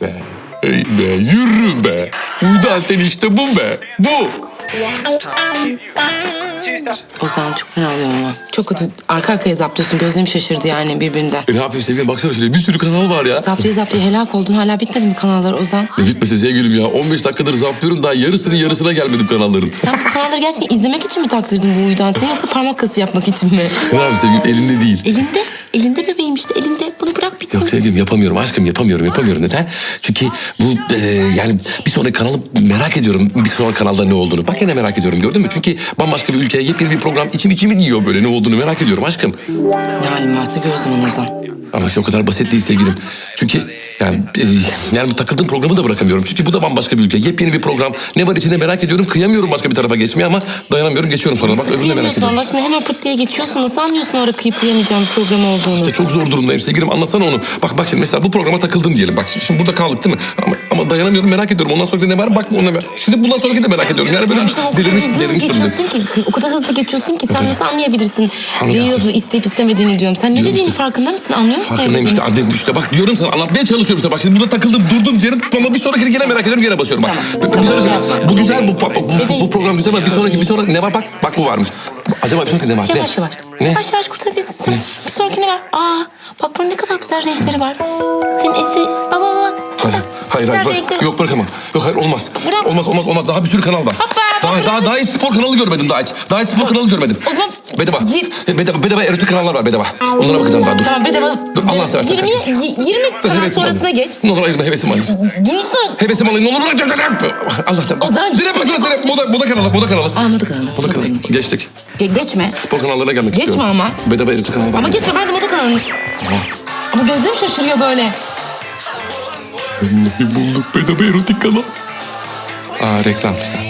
be. Hey be yürü be. Uydu anteni işte bu be. Bu. Ozan çok fena oluyor ama. Çok kötü. Arka arkaya zaplıyorsun. Gözlerim şaşırdı yani birbirinden. E ne yapayım sevgilim baksana şöyle bir sürü kanal var ya. Zaptiye zaptiye helak oldun. Hala bitmedi mi kanallar Ozan? Ne bitmesi sevgilim ya. 15 dakikadır zaplıyorum daha yarısının yarısına gelmedim kanalların. Sen bu kanalları gerçekten izlemek için mi taktırdın bu uydu anteni yoksa parmak kası yapmak için mi? Ne yapayım sevgilim elinde değil. Elinde. Elinde bebeğim işte elinde. Bunu sevgilim yapamıyorum aşkım yapamıyorum yapamıyorum. Neden? Çünkü bu e, yani bir sonraki kanalı merak ediyorum. Bir sonraki kanalda ne olduğunu. Bak yine merak ediyorum gördün mü? Çünkü bambaşka bir ülkeye yepyeni bir program içim içimi yiyor böyle ne olduğunu merak ediyorum aşkım. Ne halin varsa zaman Ozan. Ama işte o kadar basit değil sevgilim. Çünkü yani e, yani takıldığım programı da bırakamıyorum. Çünkü bu da bambaşka bir ülke. Yepyeni bir program. Ne var içinde merak ediyorum. Kıyamıyorum başka bir tarafa geçmeye ama dayanamıyorum geçiyorum sonra. Bak de merak ediyorum. Allah aşkına hemen pıt diye geçiyorsun. Nasıl anlıyorsun orada kıyıp kıyamayacağın bir program olduğunu? İşte çok zor durumdayım sevgilim anlasana onu. Bak bak şimdi mesela bu programa takıldım diyelim. Bak şimdi burada kaldık değil mi? Ama, ama dayanamıyorum merak ediyorum. Ondan sonra ne var bak ona ver. Şimdi bundan sonraki de merak ediyorum. Yani böyle o kadar delirmiş delirmiş geçiyorsun ki, o kadar hızlı geçiyorsun ki sen nasıl anlayabilirsin? Anlayamam. Diyor isteyip istemediğini diyorum. Sen ne Diyorum dediğini işte. farkında mısın? Anlıyor musun? Farkındayım ne işte dediğini? işte bak diyorum sana anlatmaya çalışıyorum işte bak şimdi burada takıldım durdum diyelim ama bir sonrakini gene merak ediyorum gene basıyorum bak. Tamam, Bir- sonraki- bu güzel bu, bu, bu, bu program güzel ama bir sonraki bir sonraki ne var bak bak bu varmış. Acaba bir sonraki ne var? Yavaş ne? yavaş. Ne? Yavaş yavaş kurtarabilirsin. Tamam. Bir sonrakine ver. Aa, bak bunun ne kadar güzel renkleri var. Senin esi... Bak bak. Hayır, hayır, hayır, bak- renkleri. yok bırakamam. Yok hayır olmaz. Bırak. Olmaz, olmaz, olmaz. Daha bir sürü kanal var. Hoppa, daha, bak- daha, daha hiç spor kanalı görmedim daha hiç. Daha hiç spor kanalı görmedim. O zaman Bedava. Bedava, bedava erotik kanallar var bedava. Onlara bakacağım daha dur. Tamam bedava. Dur, Allah seversen 20, kaçın. 20 kanal Hevesim sonrasına geç. Ne olur ayırma hevesim alayım. Bunu sonra... Hevesim alayım. Ne olur bırak. Allah sen. Ozan- Direkt baksana direkt. Moda, moda kanalı, moda kanalı. Aa, moda kanalı, Moda kanalı. kanalı. Geçtik. Ge- geçme. Spor kanallarına gelmek Geçme istiyorum. ama. Bedava erotik kanalı var. Ama geçme ben de moda kanalını. Ama gözlerim şaşırıyor böyle. Bulduk bedava erotik kanal. Aa reklam işte.